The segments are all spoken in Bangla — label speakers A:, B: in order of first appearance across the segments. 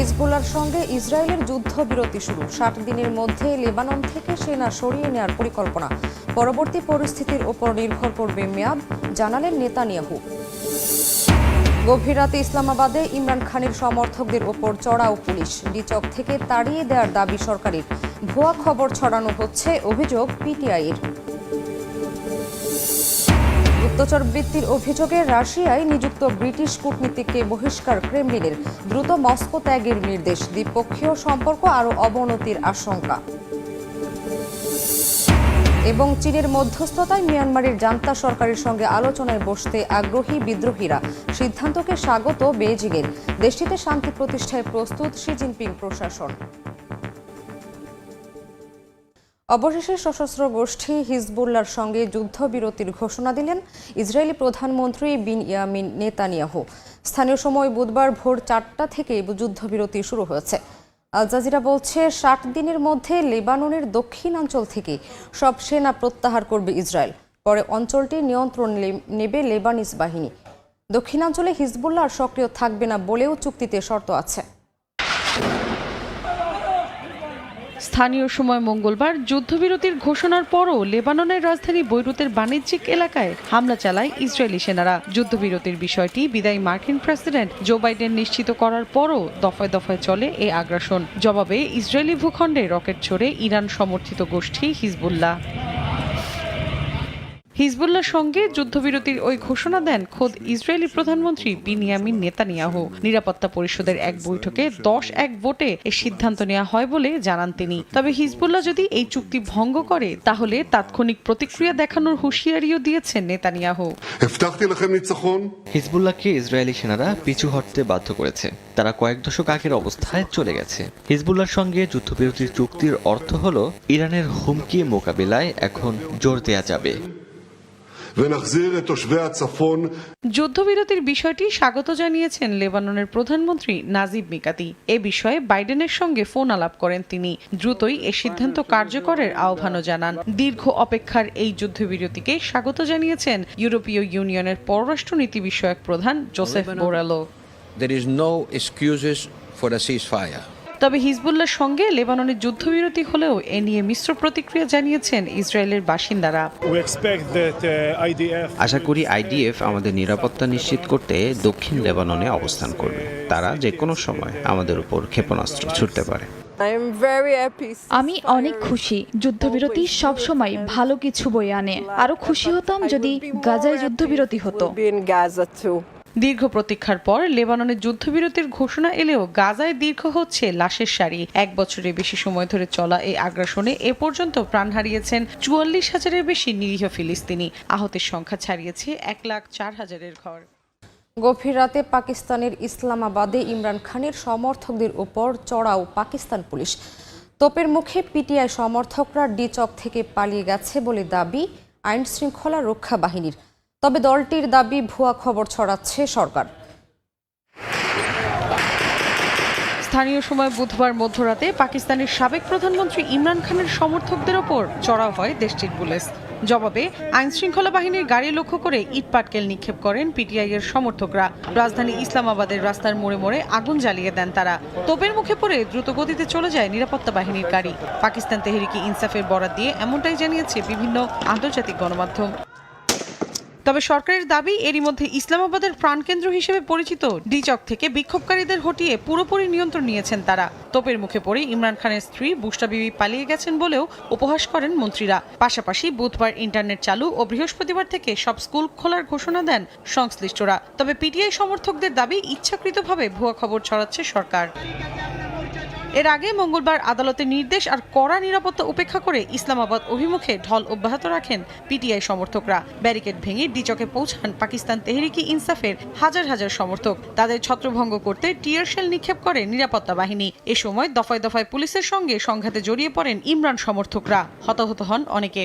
A: হিজবুল্লার সঙ্গে ইসরায়েলের যুদ্ধবিরতি শুরু ষাট দিনের মধ্যে লেবানন থেকে সেনা সরিয়ে নেওয়ার পরিকল্পনা পরবর্তী পরিস্থিতির ওপর নির্ভর করবে মেয়াদ জানালেন নেতানিয়াহু গভীর রাতে ইসলামাবাদে ইমরান খানের সমর্থকদের ওপর চড়াও পুলিশ ডিচক থেকে তাড়িয়ে দেওয়ার দাবি সরকারের ভুয়া খবর ছড়ানো হচ্ছে অভিযোগ পিটিআইয়ের গুপ্তচর বৃত্তির অভিযোগে রাশিয়ায় নিযুক্ত ব্রিটিশ কূটনীতিককে বহিষ্কার ক্রেমলিনের দ্রুত মস্কো ত্যাগের নির্দেশ দ্বিপক্ষীয় সম্পর্ক আরও অবনতির আশঙ্কা এবং চীনের মধ্যস্থতায় মিয়ানমারের জান্তা সরকারের সঙ্গে আলোচনায় বসতে আগ্রহী বিদ্রোহীরা সিদ্ধান্তকে স্বাগত বেজিংয়ের দেশটিতে শান্তি প্রতিষ্ঠায় প্রস্তুত শি জিনপিং প্রশাসন অবশেষে সশস্ত্র গোষ্ঠী হিজবুল্লার সঙ্গে যুদ্ধবিরতির ঘোষণা দিলেন ইসরায়েলি প্রধানমন্ত্রী বিন ইয়ামিন নেতানিয়াহু স্থানীয় সময় বুধবার ভোর চারটা থেকে যুদ্ধবিরতি শুরু হয়েছে আল জাজিরা বলছে ষাট দিনের মধ্যে লেবাননের দক্ষিণাঞ্চল থেকে সব সেনা প্রত্যাহার করবে ইসরায়েল পরে অঞ্চলটি নিয়ন্ত্রণ নেবে লেবানিস বাহিনী দক্ষিণাঞ্চলে হিজবুল্লাহ সক্রিয় থাকবে না বলেও চুক্তিতে শর্ত আছে স্থানীয় সময় মঙ্গলবার যুদ্ধবিরতির ঘোষণার পরও লেবাননের রাজধানী বৈরুতের বাণিজ্যিক এলাকায় হামলা চালায় ইসরায়েলি সেনারা যুদ্ধবিরতির বিষয়টি বিদায়ী মার্কিন প্রেসিডেন্ট জো বাইডেন নিশ্চিত করার পরও দফায় দফায় চলে এ আগ্রাসন জবাবে ইসরায়েলি ভূখণ্ডে রকেট ছড়ে ইরান সমর্থিত গোষ্ঠী হিজবুল্লাহ হিজবুল্লার সঙ্গে যুদ্ধবিরতির ওই ঘোষণা দেন খোদ ইসরায়েলি প্রধানমন্ত্রী বিনিয়ামিন নেতানিয়াহু নিরাপত্তা পরিষদের এক বৈঠকে দশ এক ভোটে এ সিদ্ধান্ত নেওয়া হয় বলে জানান তিনি তবে হিজবুল্লাহ যদি এই চুক্তি ভঙ্গ করে তাহলে তাৎক্ষণিক প্রতিক্রিয়া দেখানোর হুঁশিয়ারিও দিয়েছেন নেতানিয়াহু
B: হিজবুল্লাহকে ইসরায়েলি সেনারা পিছু হটতে বাধ্য করেছে তারা কয়েক দশক আগের অবস্থায় চলে গেছে হিজবুল্লাহর সঙ্গে যুদ্ধবিরতির চুক্তির অর্থ হল ইরানের হুমকি মোকাবিলায় এখন জোর দেয়া যাবে
A: যুদ্ধবিরতির বিষয়টি স্বাগত জানিয়েছেন লেবাননের প্রধানমন্ত্রী নাজিব মিকাতি এ বিষয়ে বাইডেনের সঙ্গে ফোন আলাপ করেন তিনি দ্রুতই এ সিদ্ধান্ত কার্যকরের আহ্বানও জানান দীর্ঘ অপেক্ষার এই যুদ্ধবিরতিকে স্বাগত জানিয়েছেন ইউরোপীয় ইউনিয়নের পররাষ্ট্রনীতি বিষয়ক প্রধান Josep Borrell There is no excuses for a ceasefire. তবে হিজবুল্লার সঙ্গে লেবাননের যুদ্ধবিরতি হলেও এ নিয়ে মিশ্র প্রতিক্রিয়া জানিয়েছেন ইসরায়েলের বাসিন্দারা
C: uh, আশা করি আইডিএফ আমাদের নিরাপত্তা নিশ্চিত করতে দক্ষিণ লেবাননে অবস্থান করবে তারা যে কোনো সময় আমাদের উপর ক্ষেপণাস্ত্র ছুটতে পারে
D: আমি অনেক খুশি যুদ্ধবিরতি সবসময় ভালো কিছু বই আনে আরো খুশি হতাম যদি গাজায় যুদ্ধবিরতি হতো
A: দীর্ঘ প্রতীক্ষার পর লেবাননের যুদ্ধবিরতির ঘোষণা এলেও গাজায় দীর্ঘ হচ্ছে লাশের সারি এক বছরের বেশি সময় ধরে চলা এই আগ্রাসনে এ পর্যন্ত প্রাণ হারিয়েছেন চুয়াল্লিশ হাজারের বেশি নিরীহ ফিলিস্তিনি আহতের সংখ্যা ছাড়িয়েছে এক লাখ চার হাজারের ঘর গভীর রাতে পাকিস্তানের ইসলামাবাদে ইমরান খানের সমর্থকদের ওপর চড়াও পাকিস্তান পুলিশ তোপের মুখে পিটিআই সমর্থকরা ডিচক থেকে পালিয়ে গেছে বলে দাবি আইন শৃঙ্খলা রক্ষা বাহিনীর তবে দলটির দাবি ভুয়া খবর ছড়াচ্ছে সরকার স্থানীয় সময় বুধবার মধ্যরাতে পাকিস্তানের সাবেক প্রধানমন্ত্রী ইমরান খানের সমর্থকদের ওপর চড়াও হয় দেশটির পুলিশ জবাবে আইনশৃঙ্খলা বাহিনীর গাড়ি লক্ষ্য করে ইটপাটকেল নিক্ষেপ করেন পিটিআই এর সমর্থকরা রাজধানী ইসলামাবাদের রাস্তার মোড়ে মোড়ে আগুন জ্বালিয়ে দেন তারা তোপের মুখে পড়ে দ্রুত গতিতে চলে যায় নিরাপত্তা বাহিনীর গাড়ি পাকিস্তান তেহরিকি ইনসাফের বরাত দিয়ে এমনটাই জানিয়েছে বিভিন্ন আন্তর্জাতিক গণমাধ্যম তবে সরকারের দাবি এরই মধ্যে ইসলামাবাদের প্রাণকেন্দ্র হিসেবে পরিচিত ডিচক থেকে বিক্ষোভকারীদের হটিয়ে পুরোপুরি নিয়ন্ত্রণ নিয়েছেন তারা তোপের মুখে পড়ে ইমরান খানের স্ত্রী বুস্টা বিবি পালিয়ে গেছেন বলেও উপহাস করেন মন্ত্রীরা পাশাপাশি বুধবার ইন্টারনেট চালু ও বৃহস্পতিবার থেকে সব স্কুল খোলার ঘোষণা দেন সংশ্লিষ্টরা তবে পিটিআই সমর্থকদের দাবি ইচ্ছাকৃতভাবে ভুয়া খবর ছড়াচ্ছে সরকার এর আগে মঙ্গলবার আদালতের নির্দেশ আর কড়া নিরাপত্তা উপেক্ষা করে ইসলামাবাদ অভিমুখে ঢল অব্যাহত রাখেন পিটিআই সমর্থকরা ব্যারিকেড ভেঙে ডিচকে পৌঁছান পাকিস্তান তেহরিকি ইনসাফের হাজার হাজার সমর্থক তাদের ছত্রভঙ্গ করতে টিয়ারশেল নিক্ষেপ করে নিরাপত্তা বাহিনী এ সময় দফায় দফায় পুলিশের সঙ্গে সংঘাতে জড়িয়ে পড়েন ইমরান সমর্থকরা হতাহত হন অনেকে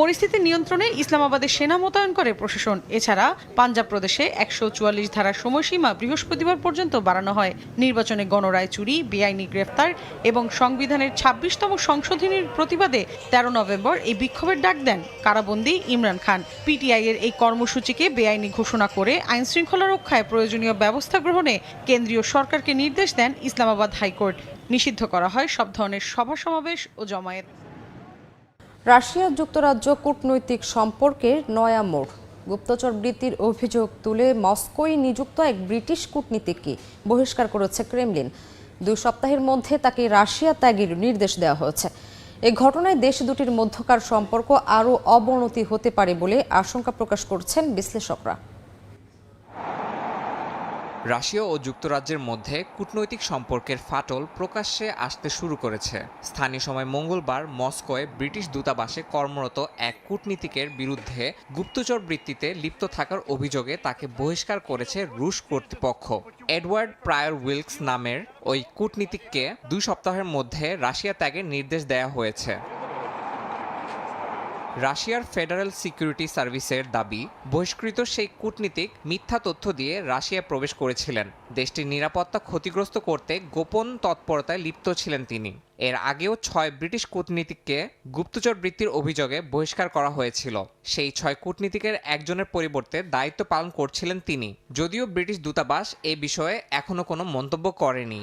A: পরিস্থিতি নিয়ন্ত্রণে ইসলামাবাদে সেনা মোতায়েন করে প্রশাসন এছাড়া পাঞ্জাব প্রদেশে একশো চুয়াল্লিশ ধারার সময়সীমা বৃহস্পতিবার পর্যন্ত বাড়ানো হয় নির্বাচনে গণরায় চুরি বেআইনি গ্রেফতার এবং সংবিধানের ছাব্বিশতম সংশোধনীর প্রতিবাদে তেরো নভেম্বর এই বিক্ষোভের ডাক দেন কারাবন্দি ইমরান খান পিটিআই এর এই কর্মসূচিকে বেআইনি ঘোষণা করে আইন শৃঙ্খলা রক্ষায় প্রয়োজনীয় ব্যবস্থা গ্রহণে কেন্দ্রীয় সরকারকে নির্দেশ দেন ইসলামাবাদ হাইকোর্ট নিষিদ্ধ করা হয় সব ধরনের সভা সমাবেশ ও জমায়েত রাশিয়া যুক্তরাজ্য কূটনৈতিক সম্পর্কের নয়া মোড় গুপ্তচর বৃত্তির অভিযোগ তুলে মস্কোয় নিযুক্ত এক ব্রিটিশ কূটনীতিককে বহিষ্কার করেছে ক্রেমলিন দুই সপ্তাহের মধ্যে তাকে রাশিয়া ত্যাগের নির্দেশ দেওয়া হয়েছে এ ঘটনায় দেশ দুটির মধ্যকার সম্পর্ক আরও অবনতি হতে পারে বলে আশঙ্কা প্রকাশ করছেন বিশ্লেষকরা
E: রাশিয়া ও যুক্তরাজ্যের মধ্যে কূটনৈতিক সম্পর্কের ফাটল প্রকাশ্যে আসতে শুরু করেছে স্থানীয় সময় মঙ্গলবার মস্কোয় ব্রিটিশ দূতাবাসে কর্মরত এক কূটনীতিকের বিরুদ্ধে গুপ্তচর বৃত্তিতে লিপ্ত থাকার অভিযোগে তাকে বহিষ্কার করেছে রুশ কর্তৃপক্ষ এডওয়ার্ড প্রায়র উইলকস নামের ওই কূটনীতিককে দুই সপ্তাহের মধ্যে রাশিয়া ত্যাগের নির্দেশ দেওয়া হয়েছে রাশিয়ার ফেডারেল সিকিউরিটি সার্ভিসের দাবি বহিষ্কৃত সেই কূটনীতিক মিথ্যা তথ্য দিয়ে রাশিয়া প্রবেশ করেছিলেন দেশটির নিরাপত্তা ক্ষতিগ্রস্ত করতে গোপন তৎপরতায় লিপ্ত ছিলেন তিনি এর আগেও ছয় ব্রিটিশ কূটনীতিককে গুপ্তচর বৃত্তির অভিযোগে বহিষ্কার করা হয়েছিল সেই ছয় কূটনীতিকের একজনের পরিবর্তে দায়িত্ব পালন করছিলেন তিনি যদিও ব্রিটিশ দূতাবাস এ বিষয়ে এখনও কোনো মন্তব্য করেনি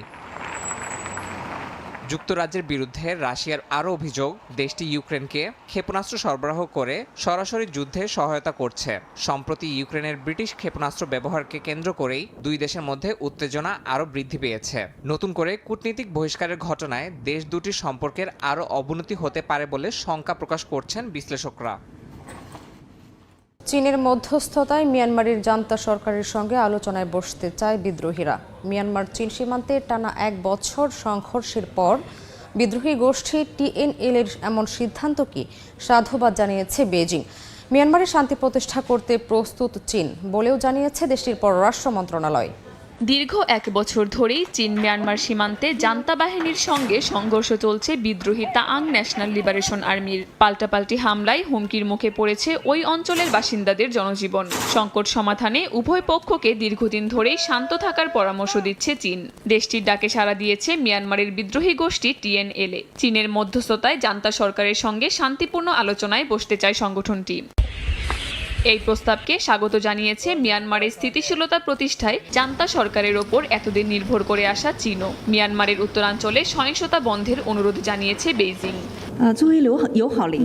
E: যুক্তরাজ্যের বিরুদ্ধে রাশিয়ার আরও অভিযোগ দেশটি ইউক্রেনকে ক্ষেপণাস্ত্র সরবরাহ করে সরাসরি যুদ্ধে সহায়তা করছে সম্প্রতি ইউক্রেনের ব্রিটিশ ক্ষেপণাস্ত্র ব্যবহারকে কেন্দ্র করেই দুই দেশের মধ্যে উত্তেজনা আরও বৃদ্ধি পেয়েছে নতুন করে কূটনীতিক বহিষ্কারের ঘটনায় দেশ দুটির সম্পর্কের আরও অবনতি হতে পারে বলে শঙ্কা প্রকাশ করছেন বিশ্লেষকরা
A: চীনের মধ্যস্থতায় মিয়ানমারের জান্তা সরকারের সঙ্গে আলোচনায় বসতে চায় বিদ্রোহীরা মিয়ানমার চীন সীমান্তে টানা এক বছর সংঘর্ষের পর বিদ্রোহী গোষ্ঠী টিএনএল এর এমন সিদ্ধান্ত কি সাধুবাদ জানিয়েছে বেজিং মিয়ানমারে শান্তি প্রতিষ্ঠা করতে প্রস্তুত চীন বলেও জানিয়েছে দেশটির পররাষ্ট্র মন্ত্রণালয় দীর্ঘ এক বছর ধরেই চীন মিয়ানমার সীমান্তে জান্তা বাহিনীর সঙ্গে সংঘর্ষ চলছে বিদ্রোহী তাআং ন্যাশনাল লিবারেশন আর্মির পাল্টাপাল্টি হামলায় হুমকির মুখে পড়েছে ওই অঞ্চলের বাসিন্দাদের জনজীবন সংকট সমাধানে উভয় পক্ষকে দীর্ঘদিন ধরেই শান্ত থাকার পরামর্শ দিচ্ছে চীন দেশটির ডাকে সাড়া দিয়েছে মিয়ানমারের বিদ্রোহী গোষ্ঠী টিএনএলএ চীনের মধ্যস্থতায় জান্তা সরকারের সঙ্গে শান্তিপূর্ণ আলোচনায় বসতে চায় সংগঠনটি এই প্রস্তাবকে স্বাগত জানিয়েছে মিয়ানমারের স্থিতিশীলতা প্রতিষ্ঠায় জান্তা সরকারের ওপর এতদিন নির্ভর করে আসা চীনও মিয়ানমারের উত্তরাঞ্চলে সহিংসতা বন্ধের অনুরোধ জানিয়েছে বেইজিং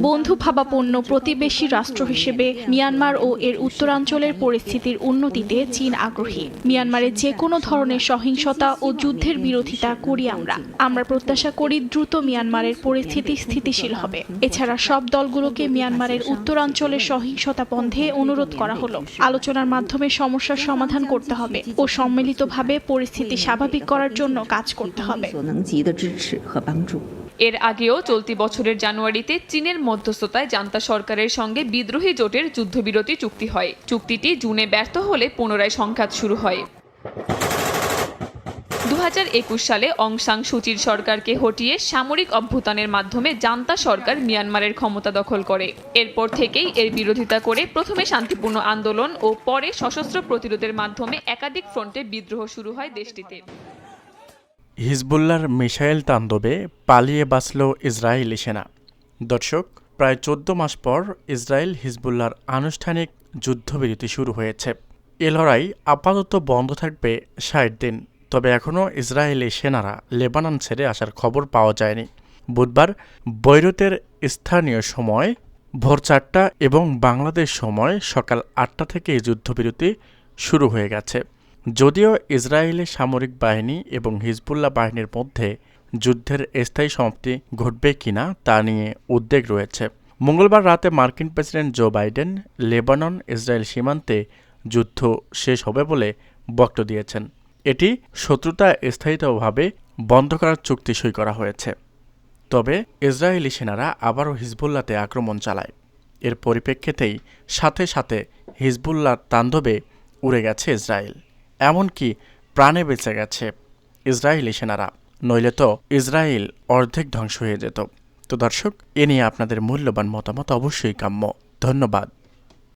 A: বন্ধু ভাবাপন্ন প্রতিবেশী রাষ্ট্র হিসেবে মিয়ানমার ও এর উত্তরাঞ্চলের পরিস্থিতির উন্নতিতে চীন আগ্রহী মিয়ানমারে যে কোনো ধরনের সহিংসতা ও যুদ্ধের বিরোধিতা করি আমরা আমরা প্রত্যাশা করি দ্রুত মিয়ানমারের পরিস্থিতি স্থিতিশীল হবে এছাড়া সব দলগুলোকে মিয়ানমারের উত্তরাঞ্চলের সহিংসতা বন্ধে অনুরোধ করা হলো আলোচনার মাধ্যমে সমস্যার সমাধান করতে হবে ও সম্মিলিতভাবে পরিস্থিতি স্বাভাবিক করার জন্য কাজ করতে হবে এর আগেও চলতি বছরের জানুয়ারিতে চীনের মধ্যস্থতায় জান্তা সরকারের সঙ্গে বিদ্রোহী জোটের যুদ্ধবিরতি চুক্তি হয় চুক্তিটি জুনে ব্যর্থ হলে পুনরায় সংঘাত শুরু হয় দু সালে অংসাং সুচির সরকারকে হটিয়ে সামরিক অভ্যুত্থানের মাধ্যমে জান্তা সরকার মিয়ানমারের ক্ষমতা দখল করে এরপর থেকেই এর বিরোধিতা করে প্রথমে শান্তিপূর্ণ আন্দোলন ও পরে সশস্ত্র প্রতিরোধের মাধ্যমে একাধিক ফ্রন্টে বিদ্রোহ শুরু হয় দেশটিতে
F: হিজবুল্লার মিসাইল তান্দবে পালিয়ে বাঁচল ইসরায়েলি সেনা দর্শক প্রায় চোদ্দ মাস পর ইসরায়েল হিজবুল্লার আনুষ্ঠানিক যুদ্ধবিরতি শুরু হয়েছে এ লড়াই আপাতত বন্ধ থাকবে ষাট দিন তবে এখনও ইসরায়েলি সেনারা লেবানন ছেড়ে আসার খবর পাওয়া যায়নি বুধবার বৈরুতের স্থানীয় সময় ভোর চারটা এবং বাংলাদেশ সময় সকাল আটটা থেকে যুদ্ধবিরতি শুরু হয়ে গেছে যদিও ইসরায়েলি সামরিক বাহিনী এবং হিজবুল্লাহ বাহিনীর মধ্যে যুদ্ধের স্থায়ী সমাপ্তি ঘটবে কিনা তা নিয়ে উদ্বেগ রয়েছে মঙ্গলবার রাতে মার্কিন president Joe Biden Lebanon Israel সীমান্তে যুদ্ধ শেষ হবে বলে বক্ত দিয়েছেন এটি শত্রুতা স্থায়িতভাবে বন্ধ করার চুক্তি সই করা হয়েছে তবে ইসরায়েলি সেনারা আবারও হিজবুল্লাতে আক্রমণ চালায় এর পরিপ্রেক্ষিতেই সাথে সাথে হিজবুল্লার তাণ্ডবে উড়ে গেছে ইসরায়েল এমনকি প্রাণে বেঁচে গেছে ইসরায়েলি সেনারা নইলে তো ইসরায়েল অর্ধেক ধ্বংস হয়ে যেত তো দর্শক এ নিয়ে আপনাদের মূল্যবান মতামত অবশ্যই কাম্য ধন্যবাদ